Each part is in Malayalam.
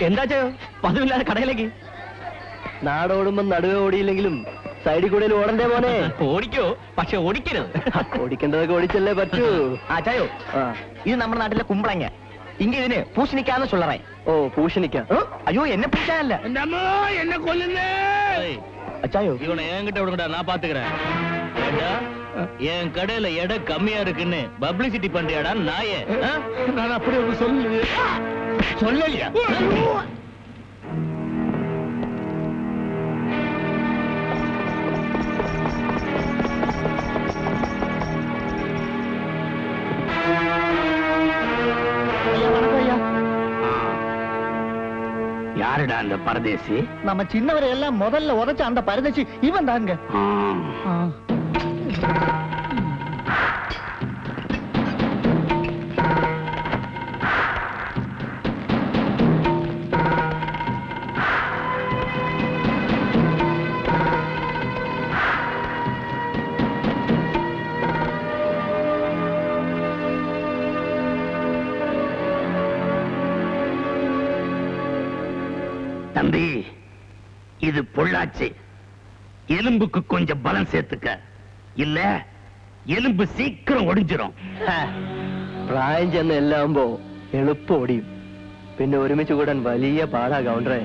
എന്താ ചെയ്യോ പതിവില്ലാതെ കടയിലേക്ക് നാടോടുമ്പം നടുവേ ഓടിയില്ലെങ്കിലും സൈഡിൽ കൂടെ ഓടണ്ടേ മോനെ ഓടിക്കോ പക്ഷെ ഓടിക്കരുത് ഓടിക്കേണ്ടതൊക്കെ ഓടിച്ചല്ലേ പറ്റൂ ആച്ചായോ ഇത് നമ്മുടെ നാട്ടിലെ കുമ്പളങ്ങ ഇങ്ങ ഇതിന് പൂഷണിക്കാന്ന് ചൊല്ലറേ ഓ പൂഷണിക്ക അയ്യോ എന്നെ പൂശാനല്ല എന്നെ കൊല്ലുന്നേ அச்சாயோ இவனை என்கிட்ட விடுங்கடா நான் பாத்துக்கிறேன் என் கடையில எடை கம்மியா இருக்குன்னு பப்ளிசிட்டி பண்றியாடா நாயே நான் அப்படி ஒன்று சொல்லு சொல்லலையா? யாருடா அந்த பரதேசி? நம்ம சின்னவரை எல்லாம் முதல்ல உதைச்ச அந்த பரதேசி இவன் தாங்க தம்பி இது பொள்ளாச்சி. எலும்புக்கு கொஞ்சம் பலம் சேர்த்துக்க. இல்ல எலும்பு சீக்கிரம் ஒடிஞ்சிடும் പ്രായം ചെന്ന് എല്ലാകുമ്പോ എളുപ്പം ഓടിയും പിന്നെ ഒരുമിച്ച് കൂടാൻ വലിയ പാടാ കൗണ്ടറേ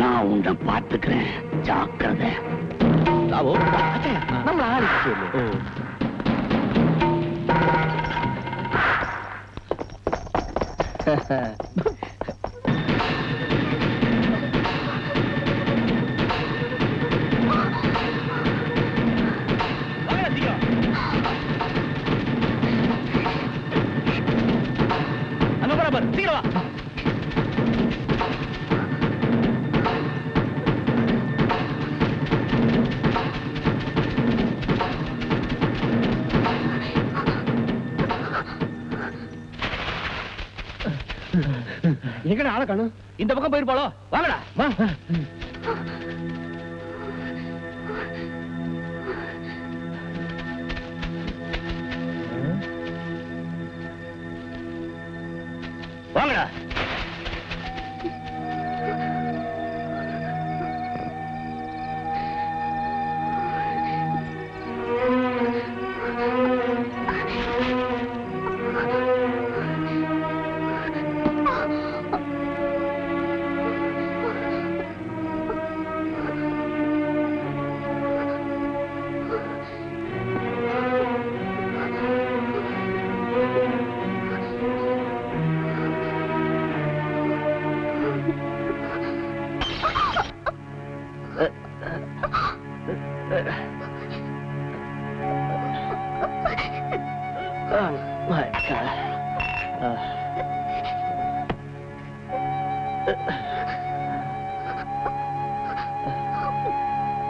நான் உன்னை பார்த்துக்கிறேன். ஜாக்கிரதை. ആവോ? നമ്മൾ ആലോചിച്ചല്ലേ ഓ. അനുബറാബർ തീരവാ. எங்கடா ஆள காணும்? இந்த பக்கம் போயிருப்பாளோ வாங்கடா. வா.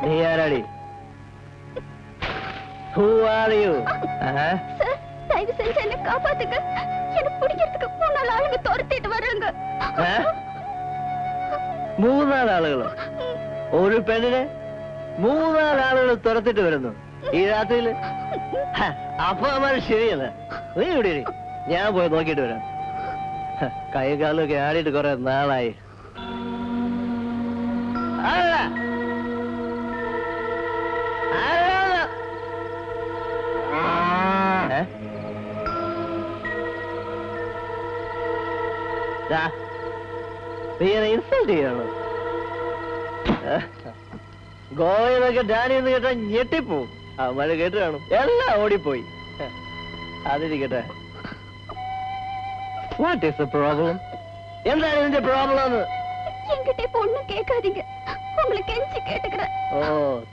നീ ആരാടി Who are you? Aha. Sir தயவு செஞ்சு என்ன காப்பாத்துங்க என்ன பிடிக்கிறதுக்கு மூணு ஆளுங்க துரத்திட்டு வர்றாங்க ഏ? മൂന്നാല് ആളുകളോ ഒരു പെണ്ണിനെ മൂന്നാല് ആളുകൾ തുരത്തിട്ട് വരുന്നു ഈ രാത്രിയില് ഹ, അപ്പൊ അമ്മ ശരിയല്ല നീ ഇവിടെ ഇരി. ഞാൻ പോയി നോക്കിയിട്ട് വരാം ഹ, കൈ കാലൊക്കെ ആടിയിട്ട് കുറെ നാളായി അല്ല അല്ല. ഇൻസൾട്ട് ചെയ്യണോ ഗോവയിലൊക്കെ ഡാനി എന്ന് കേട്ടാ ഞെട്ടിപ്പോവും അവന്മാര് കേട്ട് കാണും എല്ലാം ഓടിപ്പോയി അതിരിക്കട്ടെ വാട്ട് ഈസ് ദ പ്രോബ്ലം എന്താണ് ഇതിന്റെ പ്രോബ്ലം என்கிட்ட இப்ப ஒண்ணும் கேட்காதீங்க உங்களை கெஞ்சி கேட்டுக்கிறேன் ഓ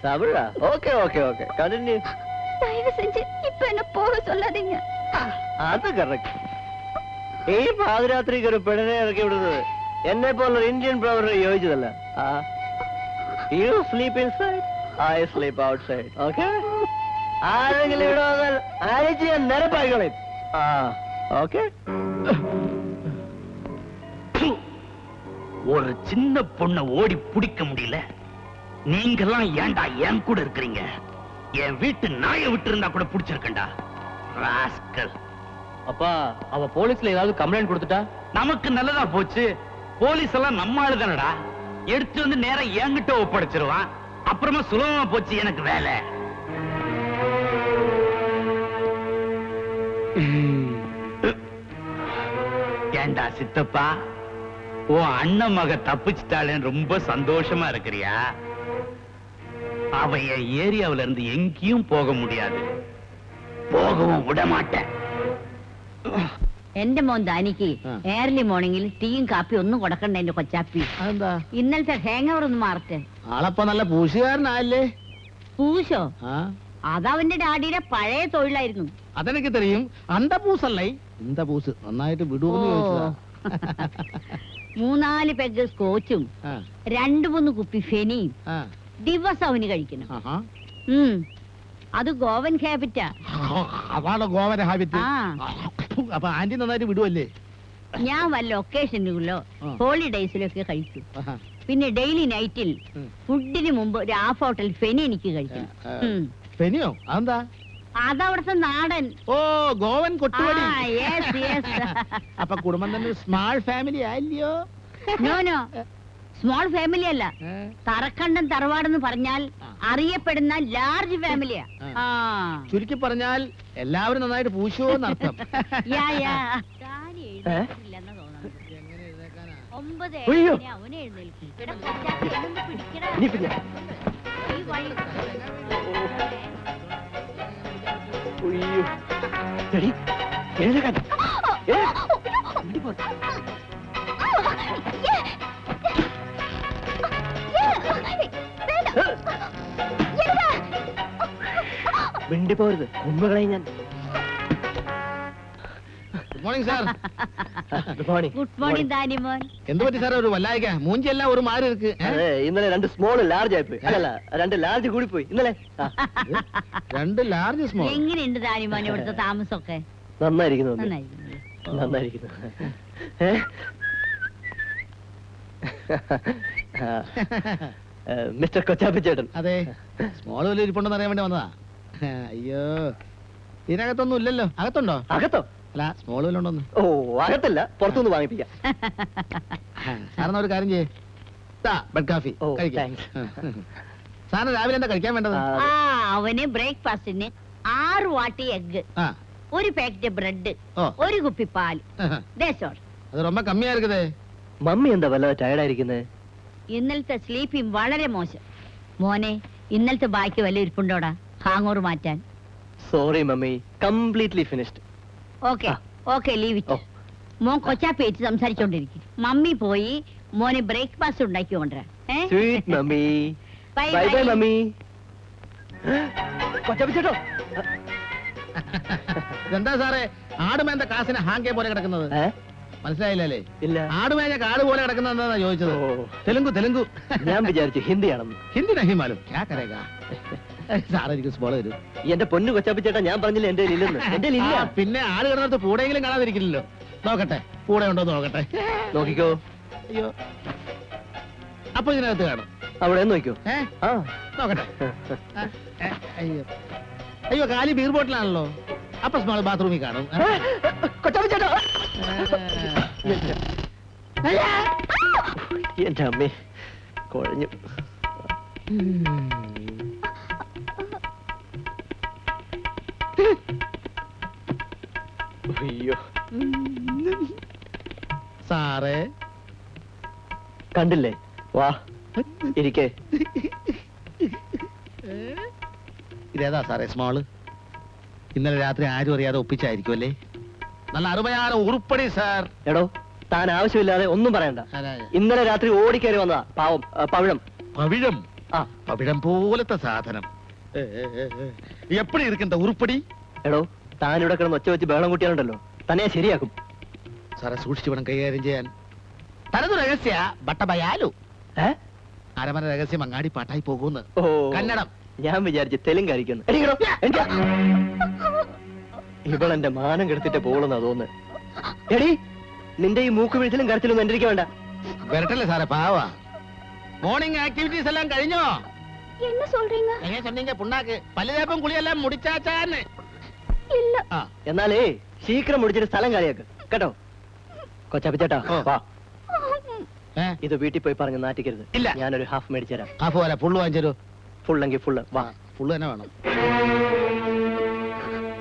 തമിഴാ ഓക്കെ ഓക്കെ ഓക്കെ കണ്ടിന്യൂ தயவு செஞ்சு இப்ப என்ன போக சொல்லாதீங்க അത് കറക്റ്റ് ഈ പാതിരാത്രിക്ക് ഒരു പെണ്ണിനെ ഇറക്കി വിടുന്നത് എന്നെ പോലുള്ള ഇന്ത്യൻ പ്രവറിന് യോജിച്ചതല്ല ah you sleep inside I sleep outside okay ആരെങ്കിലും ഇവിടെ വന്നാൽ അഴിച്ച് ഞാൻ നിരപ്പായിക്കളയും ആ ഓക്കെ ஒரு சின்ன பொண்ண ஓடி பிடிக்க முடியல நீங்கெல்லாம் ஏன்டா என் கூட இருக்கிறீங்க என் வீட்டு நாயை விட்டு இருந்தா கூட பிடிச்சிருக்கேன்டா ராஸ்கல் அப்பா அவ போலீஸ்ல ஏதாவது கம்ப்ளைண்ட் கொடுத்துட்டா? நமக்கு நல்லதா போச்சு. போலீஸ் எல்லாம் நம்ம ஆளுதானடா எடுத்து வந்து நேரம் என்கிட்ட ஒப்படைச்சிருவான். அப்புறமா சுலபமா போச்சு எனக்கு வேலை. ஏண்டா சித்தப்பா உன் அண்ணன் மக தப்பிச்சிட்டாளேன்னு ரொம்ப சந்தோஷமா இருக்கிறியா? அவ என் இருந்து எங்கேயும் போக முடியாது. போகவும் விட மாட்டேன் എന്റെ മോൻ ദാനിക്ക്. ഏർലി മോർണിംഗിൽ ടീയും കാപ്പിയും ഒന്നും കൊടുക്കണ്ട എന്റെ കൊച്ചാപ്പി. ഇന്നലത്തെ ഹേങ് ഓവർ ഒന്ന് മാറട്ടെ. ആളപ്പ നല്ല പൂശുകാരനല്ലേ പൂശോ? അതവന്റെ ഡാഡിയുടെ പഴയ തൊഴിലായിരുന്നു. അതെനിക്ക് തെരയും അണ്ടപൂസല്ലേ പൂസ് നന്നായിട്ട് വിടുവോ മൂന്നാൽ പെഗ് സ്കോച്ചും രണ്ടു മൂന്ന് കുപ്പി ഫെനിയും ദിവസം അവന് കഴിക്കണം. അത് ഗോവൻ ഹാബിറ്റാ. അതാണ് ഗോവന ഹാബിറ്റ്. അപ്പൊ ആന്റി നന്നായിട്ട് വിടുവല്ലേ? ഞാൻ വല്ല ഒക്കേഷനുകളിലോ ഹോളിഡേയ്സിലൊക്കെ കഴിച്ചു കഴിക്കും. പിന്നെ ഡെയിലി നൈറ്റിൽ ഫുഡിന് മുമ്പ് ഒരു ഹാഫ് ഹോട്ടൽ ഫെനി എനിക്ക് കഴിക്കണം. ഉം. ഫെനിയോ അതെന്താ? അതവിടുത്തെ നാടൻ. ഓ ഗോവൻ കൊട്ടുപടി. അപ്പൊ കുടുംബം തന്നെ സ്മാൾ ഫാമിലി ആയില്ലയോ? നോ നോ സ്മോൾ ഫാമിലി അല്ല തറക്കണ്ടൻ തറക്കണ്ടം തറവാടെന്ന് പറഞ്ഞാൽ അറിയപ്പെടുന്ന ലാർജ് ഫാമിലിയാ ചുരുക്കി പറഞ്ഞാൽ എല്ലാവരും നന്നായിട്ട് പൂശുവോ എന്നർത്ഥം യാ, യാ. ഒമ്പത്. ഏഴിന് അവനെ എഴുന്നേൽക്കും. ഇതൊന്ന് പിടിക്കടാ. ഇനിയിപ്പോ ഞാൻ ഈ വഴി. ഉയ്യോ. എടി, എഴുന്നേക്കാൻ. ഏ, ഇടി പോ. തട്ടിപ്പോരുത് ഉമ്മകളെ ഞാൻ. Good morning sir good good morning ദാനിമോൻ എന്ത് പറ്റി സാർ ഒരു വല്ലായിക്ക മൂഞ്ചി എല്ലാം ഒരു മാറി ഇருக்கு അതെ ഇന്നലെ രണ്ട് സ്മോൾ ലാർജ് ആയി പോയി അല്ല രണ്ട് ലാർജ് കൂടി പോയി ഇന്നലെ രണ്ട് ലാർജ് സ്മോൾ എങ്ങനെയുണ്ട് ദാനിമോൻ ഇവിടുത്തെ താമസമൊക്കെ? നന്നായിരിക്കുന്നു നന്നായിരിക്കുന്നു. മിസ്റ്റർ കൊച്ചാപ്പിച്ചേട്ടൻ. അതെ. സ്മോൾ വലിയ ഇരിപ്പുണ്ടെന്ന് അറിയാൻ വേണ്ടി വന്നതാ. അയ്യോ ഇതിനകത്തൊന്നും ഇല്ലല്ലോ അകത്തുണ്ടോ അകത്തോ അല്ല സ്മോൾ വല്ല ഉണ്ടോന്ന് ഓ അകത്തല്ല പുറത്തുനിന്ന് വാങ്ങിപ്പിക്കാം സാറിന് ഒരു കാര്യം ചെയ്യേ ബെഡ് കാഫി ഓ, കഴിക്കാം thanks. സാറിന് രാവിലെ എന്താ കഴിക്കാൻ വേണ്ടത് ആ, ആ അവന് ബ്രേക്ക്ഫാസ്റ്റിന് ആറ് വാട്ടി എഗ് ആ ഒരു പാക്കറ്റ് ബ്രെഡ് ഓ ഒരു കുപ്പി പാൽ ദേശോൾ അത് ரொம்ப കമ്മിയാ இருக்குதே മമ്മി എന്താ വല്ലതും ടയർഡായിരിക്കുന്നത് ഇന്നലത്തെ സ്ലീപ്പിംഗ് വളരെ മോശം മോനെ ഇന്നലത്തെ ബാക്കി വല്ല ഇരിപ്പുണ്ടോടാ ഹാങ്ങോർ മാറ്റാൻ. Sorry mummy. Completely finished okay. Okay leave. It മോൻ കൊച്ചാപ്പേറ്റ് സംസാരിച്ചോണ്ടിരിക്കും മമ്മി പോയി മോനെ ബ്രേക്ക്ഫാസ്റ്റ് ഉണ്ടാക്കി കൊണ്ടുവരാം. ഏ? Sweet mummy. Bye bye bye. Mummy. Kochappi ചേട്ടോ. എന്താ സാറേ? ആടുമേന്റെ കാസിന് ഹാങ്കെ പോലെ കിടക്കുന്നത്. ഏ? മനസ്സിലായില്ലേ? ഇല്ല. ആടുമേഞ്ഞ കാട് പോലെ കിടക്കുന്നത് എന്താ ചോദിച്ചത്? ഓ. തെലുങ്കു തെലുങ്കു. ഞാൻ വിചാരിച്ചു ഹിന്ദിയാണെന്ന്. ഹിന്ദി നഹിമാലും. ക്യാ കരേഗാ? സാർ എനിക്ക് സ്മോൾ തരും എന്റെ പൊന്നു കൊച്ചപ്പിച്ചേട്ടാ ഞാൻ പറഞ്ഞില്ല എന്റെ ഇല്ലെന്ന്? എന്റെ ഇല്ല ആ, പിന്നെ ആൾ കിടന്നിട്ട് കൂടെയെങ്കിലും കാണാതിരിക്കില്ലല്ലോ. നോക്കട്ടെ കൂടെ ഉണ്ടോ നോക്കട്ടെ. നോക്കിക്കോ. അയ്യോ. അപ്പൊ ഇതിനകത്ത് കാണും. അവിടെ നോക്കിക്കോ. ഏ? ആ. നോക്കട്ടെ. ആ, ഏ, അയ്യോ. അയ്യോ കാലി ബീർ ബോട്ടിലാണല്ലോ അപ്പൊ സ്മാൾ ബാത്റൂമിൽ കാണും. ചേട്ടാ എന്റെ അമ്മേ കുഴഞ്ഞു. അയ്യോ സാറേ. കണ്ടില്ലേ? വാ ഇരിക്കേ. ഇതേതാ സാറേ സ്മോൾ ഇന്നലെ രാത്രി ആരും അറിയാതെ ഒപ്പിച്ചായിരിക്കും അല്ലേ? നല്ല അറുപയാറ് ഉറുപ്പടി സാർ. എടോ താൻ ആവശ്യമില്ലാതെ ഒന്നും പറയണ്ട. ഇന്നലെ രാത്രി ഓടിക്കയറി വന്നതാ പാവം ആ, പവിഴം. പവിഴം? ആ. പവിഴം പോലത്തെ സാധനം. എപ്പടി ഇരിക്കണ്ട ഉരുപ്പടി എടോ താൻ ഇവിടെ കിടന്ന് ഒച്ച വെച്ച് ബഹളം കൂട്ടിയാലുണ്ടല്ലോ. തന്നെ ശരിയാക്കും. സാറെ സൂക്ഷിച്ചു വേണം കൈകാര്യം ചെയ്യാൻ തനതു രഹസ്യ ബട്ടബയാലു ഏ അരമന രഹസ്യം അങ്ങാടി പാട്ടായി പോകുന്നു ഓ കന്നഡം ഞാൻ വിചാരിച്ചു തെലുങ്കായിരിക്കുന്നു എടീ, എടോ, എനിക്ക് ഇവളെന്റെ മാനം കെടുത്തിട്ട് പോകുന്ന തോന്നുന്നു എടി നിന്റെ ഈ മൂക്ക് വീഴ്ചയിലും കരച്ചിലൊന്നും എന്റെ വേണ്ട വരട്ടല്ലേ സാറേ പാവാ മോർണിംഗ് ആക്ടിവിറ്റീസ് എല്ലാം കഴിഞ്ഞോ என்ன சொல்றீங்க എങ്ങനെ சொன்னீங்க പുണ്ണാക്ക് പല്ലുതേപ്പും കുളിയെല്ലാം മുടിച്ചാച്ചാന്ന് இல்ல ആ എന്നാലേ ശീഘ്രം മുടിച്ചിട്ട് സ്ഥലം കാലിയാക്ക് കേട്ടോ കൊച്ചാപ്പിച്ചേട്ടാ. വാ. ഏ? ഇത് വീട്ടിൽ പോയി പറഞ്ഞ് നാട്ടിക്കരുത് ഇല്ല. ഞാനൊരു ഹാഫ് മേടിച്ചു തരാം. ആ പോലെ പുള്ളു വാങ്ങിച്ചു ഫുള്ളെങ്കിൽ ഫുള്ള് വാ. ഫുള്ള് തന്നെ വേണം.